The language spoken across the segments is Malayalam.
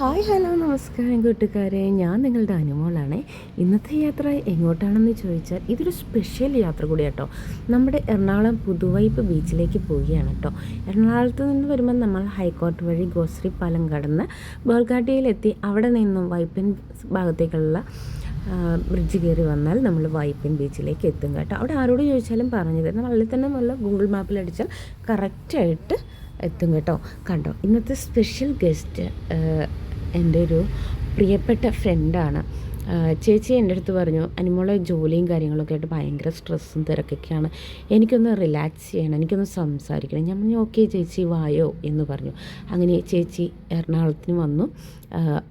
ഹായ് ഹലോ നമസ്കാരം കൂട്ടുകാരെ. ഞാൻ നിങ്ങളുടെ അനുമോളാണ്. ഇന്നത്തെ യാത്ര എങ്ങോട്ടാണെന്ന് ചോദിച്ചാൽ ഇതൊരു സ്പെഷ്യൽ യാത്ര കൂടി കേട്ടോ നമ്മുടെ എറണാകുളം പുതുവൈപ്പ് ബീച്ചിലേക്ക് പോവുകയാണ് കേട്ടോ എറണാകുളത്ത് നിന്ന് വരുമ്പോൾ നമ്മൾ ഹൈക്കോർട്ട് വഴി ഗോശ്രീ പാലം കടന്ന് ബോൾഗാട്ടിയിലെത്തി. അവിടെ നിന്നും വൈപ്പിൻ ഭാഗത്തേക്കുള്ള ബ്രിഡ്ജ് കയറി വന്നാൽ നമ്മൾ വൈപ്പിൻ ബീച്ചിലേക്ക് എത്തും കേട്ടോ. അവിടെ ആരോട് ചോദിച്ചാലും പറഞ്ഞു തരുന്നത് വളരെ തന്നെ നല്ല ഗൂഗിൾ മാപ്പിൽ അടിച്ചാൽ കറക്റ്റായിട്ട് എത്തും കേട്ടോ. കണ്ടോ? ഇന്നത്തെ സ്പെഷ്യൽ ഗസ്റ്റ് എന്റെ ഒരു പ്രിയപ്പെട്ട ഫ്രണ്ടാണ്. ചേച്ചി എന്റെ അടുത്ത് പറഞ്ഞു അനുമോളെ ജോലിയും കാര്യങ്ങളൊക്കെ ആയിട്ട് ഭയങ്കര സ്ട്രെസ്സും തിരക്കൊക്കെയാണ്. എനിക്കൊന്ന് റിലാക്സ് ചെയ്യണം എനിക്കൊന്ന് സംസാരിക്കണം. ഞാൻ പറഞ്ഞു ഓക്കെ ചേച്ചി വായോ എന്ന് പറഞ്ഞു. അങ്ങനെ ചേച്ചി എറണാകുളത്തിന് വന്നു.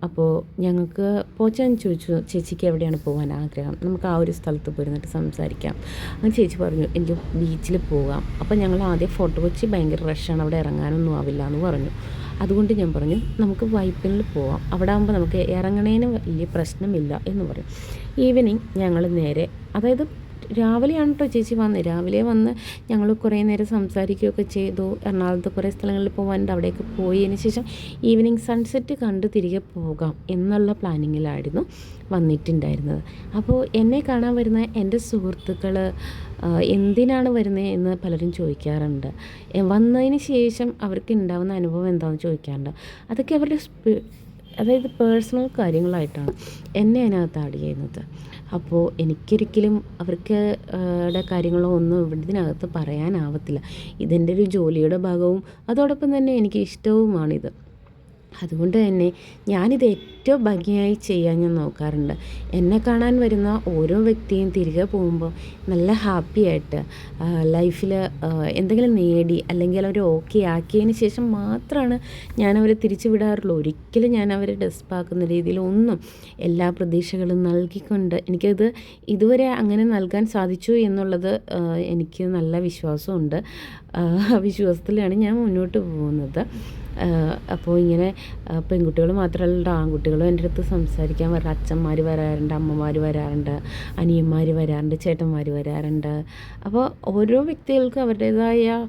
അപ്പോൾ ഞങ്ങൾക്ക് പോച്ചാൻ ചോദിച്ചു ചേച്ചിക്ക് എവിടെയാണ് പോകാൻ ആഗ്രഹം? നമുക്ക് ആ ഒരു സ്ഥലത്ത് പോയിരുന്നിട്ട് സംസാരിക്കാം. അങ്ങനെ ചേച്ചി പറഞ്ഞു എനിക്ക് ബീച്ചിൽ പോകാം. അപ്പോൾ ഞങ്ങൾ ആദ്യം ഫോട്ടോ കൊച്ചി ഭയങ്കര റഷാണ് അവിടെ ഇറങ്ങാനൊന്നും ആവില്ല എന്ന് പറഞ്ഞു. അതുകൊണ്ട് ഞാൻ പറഞ്ഞു നമുക്ക് വൈപ്പിനിൽ പോവാം. അവിടെ ആകുമ്പോൾ നമുക്ക് ഇറങ്ങണേന് വലിയ പ്രശ്നമില്ല എന്ന് പറയും ഈവനിങ് ഞങ്ങൾ നേരെ അതായത് രാവിലെയാണ് കേട്ടോ ചേച്ചി വന്നത് രാവിലെ വന്ന് ഞങ്ങൾ കുറേ നേരം സംസാരിക്കുകയൊക്കെ ചെയ്തു. എറണാകുളത്ത് കുറേ സ്ഥലങ്ങളിൽ പോകാനുണ്ട് അവിടേക്ക് പോയതിന് ശേഷം ഈവനിങ് സൺസെറ്റ് കണ്ട് തിരികെ പോകാം എന്നുള്ള പ്ലാനിങ്ങിലായിരുന്നു വന്നിട്ടുണ്ടായിരുന്നത്. അപ്പോൾ എന്നെ കാണാൻ വരുന്ന എന്റെ സുഹൃത്തുക്കൾ എന്തിനാണ് വരുന്നത് എന്ന് പലരും ചോദിക്കാറുണ്ട്. വന്നതിന് ശേഷം അവർക്ക് ഉണ്ടാകുന്ന അനുഭവം എന്താണെന്ന് ചോദിക്കാറുണ്ട്. അതൊക്കെ അവരുടെ അതായത് പേഴ്സണൽ കാര്യങ്ങളായിട്ടാണ് എന്നെ അതിനകത്ത് ആഡ് ചെയ്യുന്നത്. അപ്പോൾ എനിക്കൊരിക്കലും അവർക്ക് കാര്യങ്ങളോ ഒന്നും ഇതിനകത്ത് പറയാനാവത്തില്ല. ഇതെന്റെ ഒരു ജോലിയുടെ ഭാഗവും അതോടൊപ്പം തന്നെ എനിക്ക് ഇഷ്ടവുമാണിത്. അതുകൊണ്ട് തന്നെ ഞാനിത് ഏറ്റവും ഭംഗിയായി ചെയ്യാൻ ഞാൻ നോക്കാറുണ്ട്. എന്നെ കാണാൻ വരുന്ന ഓരോ വ്യക്തിയും തിരികെ പോകുമ്പോൾ നല്ല ഹാപ്പിയായിട്ട് ലൈഫിൽ എന്തെങ്കിലും നേടി അല്ലെങ്കിൽ അവർ ഓക്കെ ആക്കിയതിന് ശേഷം മാത്രമാണ് ഞാൻ അവരെ തിരിച്ചു വിടാറുള്ളൂ. ഒരിക്കലും ഞാൻ അവരെ ഡെസ്പാക്കുന്ന രീതിയിൽ ഒന്നും എല്ലാ പ്രതീക്ഷകളും നൽകിക്കൊണ്ട് എനിക്കത് ഇതുവരെ അങ്ങനെ നൽകാൻ സാധിച്ചു എന്നുള്ളത് എനിക്ക് നല്ല വിശ്വാസമുണ്ട്. വിശ്വാസത്തിലാണ് ഞാൻ മുന്നോട്ട് പോകുന്നത്. അപ്പോൾ ഇങ്ങനെ പെൺകുട്ടികൾ മാത്രമല്ല ആൺകുട്ടികളും എന്റെ അടുത്ത് സംസാരിക്കാൻ വരാം അച്ഛന്മാർ വരാറുണ്ട് അമ്മമാർ വരാറുണ്ട് അനിയന്മാർ വരാറുണ്ട് ചേട്ടന്മാർ വരാറുണ്ട്. അപ്പോൾ ഓരോ വ്യക്തികൾക്കും അവരുടേതായ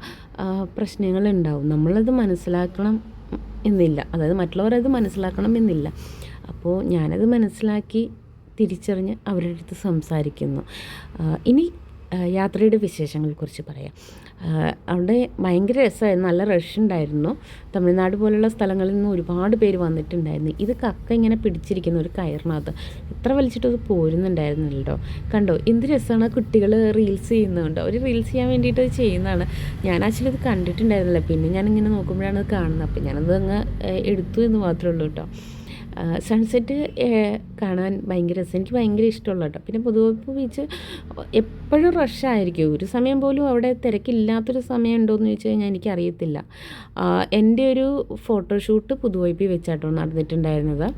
പ്രശ്നങ്ങളുണ്ടാവും. നമ്മളത് മനസ്സിലാക്കണം എന്നില്ല. അതായത് മറ്റുള്ളവർ അത് മനസ്സിലാക്കണം എന്നില്ല. അപ്പോൾ ഞാനത് മനസ്സിലാക്കി തിരിച്ചറിഞ്ഞ് അവരുടെ അടുത്ത് സംസാരിക്കുന്നു. ഇനി യാത്രയുടെ വിശേഷങ്ങളെക്കുറിച്ച് പറയാം. അവിടെ ഭയങ്കര രസമായിരുന്നു നല്ല റഷ് ഉണ്ടായിരുന്നു. തമിഴ്നാട് പോലുള്ള സ്ഥലങ്ങളിൽ നിന്ന് ഒരുപാട് പേര് വന്നിട്ടുണ്ടായിരുന്നു. ഇത് കക്ക ഇങ്ങനെ പിടിച്ചിരിക്കുന്ന ഒരു കയറിനകത്ത്. എത്ര വലിച്ചിട്ട് അത് പോരുന്നുണ്ടായിരുന്നല്ലോ കണ്ടോ എന്ത് രസമാണ് കുട്ടികൾ റീൽസ് ചെയ്യുന്നുണ്ടോ അവർ റീൽസ് ചെയ്യാൻ വേണ്ടിയിട്ട് ചെയ്യുന്നതാണ്. ഞാൻ ആക്ച്വലി ഇത് കണ്ടിട്ടുണ്ടായിരുന്നില്ല. പിന്നെ ഞാനിങ്ങനെ നോക്കുമ്പോഴാണ് അത് കാണുന്നത്. അപ്പോൾ ഞാനത് അങ്ങ് എടുത്തു എന്ന് മാത്രമേ ഉള്ളൂ കേട്ടോ. സൺസെറ്റ് കാണാൻ ഭയങ്കര രസം. എനിക്ക് ഭയങ്കര ഇഷ്ടമുള്ള കേട്ടോ. പിന്നെ പുതുവെപ്പ് ബീച്ച് എപ്പോഴും റഷായിരിക്കും ഒരു സമയം പോലും അവിടെ തിരക്കില്ലാത്തൊരു സമയം ഉണ്ടോയെന്ന് ചോദിച്ചു കഴിഞ്ഞാൽ എനിക്കറിയത്തില്ല. എന്റെ ഒരു ഫോട്ടോഷൂട്ട് പുതുവൈപ്പിൽ വെച്ചാട്ടോ നടന്നിട്ടുണ്ടായിരുന്നത്.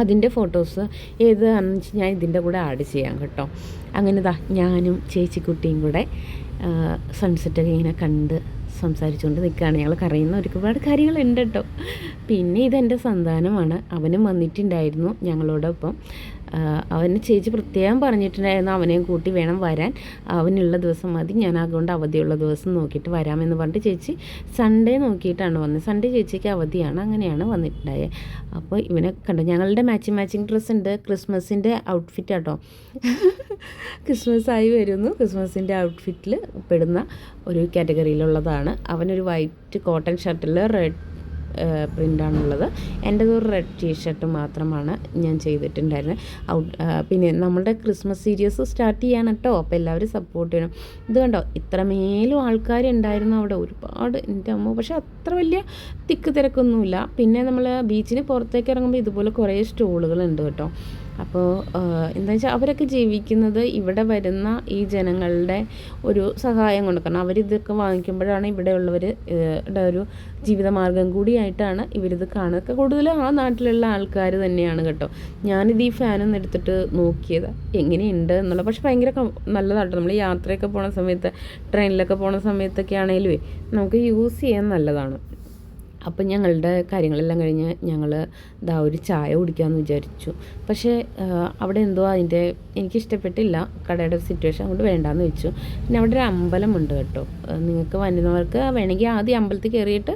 അതിന്റെ ഫോട്ടോസ് ഏതാണെന്ന് വെച്ചാൽ ഞാൻ ഇതിന്റെ കൂടെ ആഡ് ചെയ്യാം കേട്ടോ. അങ്ങനെ ദാ ഞാനും ചേച്ചിക്കുട്ടിയും കൂടെ സൺസെറ്റ് ഇങ്ങനെ കണ്ട് സംസാരിച്ചുകൊണ്ട് നിൽക്കുകയാണ്. ഞങ്ങൾ കറിയുന്ന ഒരുപാട് കാര്യങ്ങളുണ്ട് കേട്ടോ പിന്നെ ഇതെന്റെ സന്താനമാണ്. അവനും വന്നിട്ടുണ്ടായിരുന്നു ഞങ്ങളോടൊപ്പം. അവന് ചേച്ചി പ്രത്യേകം പറഞ്ഞിട്ടുണ്ടായിരുന്നു അവനെയും കൂട്ടി വേണം വരാൻ. അവനുള്ള ദിവസം മതി. ഞാൻ അതുകൊണ്ട് അവധിയുള്ള ദിവസം നോക്കിയിട്ട് വരാമെന്ന് പറഞ്ഞിട്ട് ചേച്ചി സൺഡേ നോക്കിയിട്ടാണ് വന്നത്. സൺഡേ ചേച്ചിക്ക് അവധിയാണ്. അങ്ങനെയാണ് വന്നിട്ടുണ്ടായത് അപ്പോൾ ഇവനെ കണ്ടു. ഞങ്ങളുടെ മാച്ചിങ് മാച്ചിങ് ഡ്രസ്സ് ഉണ്ട് ക്രിസ്മസിന്റെ ഔട്ട്ഫിറ്റ് ആട്ടോ ക്രിസ്മസ് ആയി വരുന്നു. ക്രിസ്മസിന്റെ ഔട്ട്ഫിറ്റിൽ പെടുന്ന ഒരു കാറ്റഗറിയിലുള്ളതാണ്. അവനൊരു വൈറ്റ് കോട്ടൺ ഷർട്ടിൽ റെഡ് പ്രിന്റാണുള്ളത് എന്റെ ഒരു റെഡ് ടീഷർട്ട് മാത്രമാണ് ഞാൻ ചെയ്തിട്ടുണ്ടായിരുന്നത് ഔട്ട് പിന്നെ നമ്മളുടെ ക്രിസ്മസ് സീരീസ് സ്റ്റാർട്ട് ചെയ്യാൻ കേട്ടോ അപ്പോൾ എല്ലാവരും സപ്പോർട്ട് ചെയ്യണം. ഇത് കണ്ടോ? ഇത്രമേലും ആൾക്കാരുണ്ടായിരുന്നു അവിടെ. ഒരുപാട് എന്റെ അമ്മ പക്ഷേ അത്ര വലിയ തിക്ക് തിരക്കൊന്നുമില്ല. പിന്നെ നമ്മൾ ബീച്ചിന് പുറത്തേക്ക് ഇറങ്ങുമ്പോൾ ഇതുപോലെ കുറേ സ്റ്റോളുകളുണ്ട് കേട്ടോ. അപ്പോൾ എന്താ വെച്ചാൽ അവരൊക്കെ ജീവിക്കുന്നത് ഇവിടെ വരുന്ന ഈ ജനങ്ങളുടെ ഒരു സഹായം കൊണ്ട്. കാരണം അവരിതൊക്കെ വാങ്ങിക്കുമ്പോഴാണ് ഇവിടെയുള്ളവർ ഒരു ജീവിതമാർഗം കൂടിയായിട്ടാണ് ഇവരിത് കാണുക. കൂടുതലും ആ നാട്ടിലുള്ള ആൾക്കാർ തന്നെയാണ് കേട്ടോ. ഞാനിത് ഈ ഫാനൊന്നും എടുത്തിട്ട് നോക്കിയത്. എങ്ങനെയുണ്ട് എന്നുള്ളത്. പക്ഷെ ഭയങ്കര നല്ലതാട്ടോ. നമ്മൾ യാത്രയൊക്കെ പോണ സമയത്ത് ട്രെയിനിലൊക്കെ പോണ സമയത്തൊക്കെ ആണെങ്കിലും നമുക്ക് യൂസ് ചെയ്യാൻ നല്ലതാണ്. അപ്പം ഞങ്ങളുടെ കാര്യങ്ങളെല്ലാം കഴിഞ്ഞ് ഞങ്ങൾ ദാ ഒരു ചായ കുടിക്കാമെന്ന് വിചാരിച്ചു. പക്ഷേ അവിടെ എന്തോ അതിന്റെ എനിക്കിഷ്ടപ്പെട്ടില്ല. കടയുടെ സിറ്റുവേഷൻ കൊണ്ട് വേണ്ടാന്ന് വെച്ചു. പിന്നെ അവിടെ ഒരു അമ്പലമുണ്ട് കേട്ടോ. നിങ്ങൾക്ക് വരുന്നവർക്ക് വേണമെങ്കിൽ ആദ്യം അമ്പലത്തിൽ കയറിയിട്ട്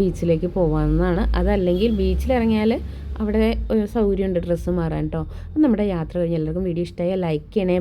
ബീച്ചിലേക്ക് പോകാവുന്നതാണ് അതല്ലെങ്കിൽ ബീച്ചിലിറങ്ങിയാൽ അവിടെ ഒരു സൗകര്യമുണ്ട് ഡ്രസ്സ് മാറാൻ കേട്ടോ നമ്മുടെ യാത്ര കഴിഞ്ഞ്. എല്ലാവർക്കും വീഡിയോ ഇഷ്ടമായ ലൈക്ക് ചെയ്യണേ.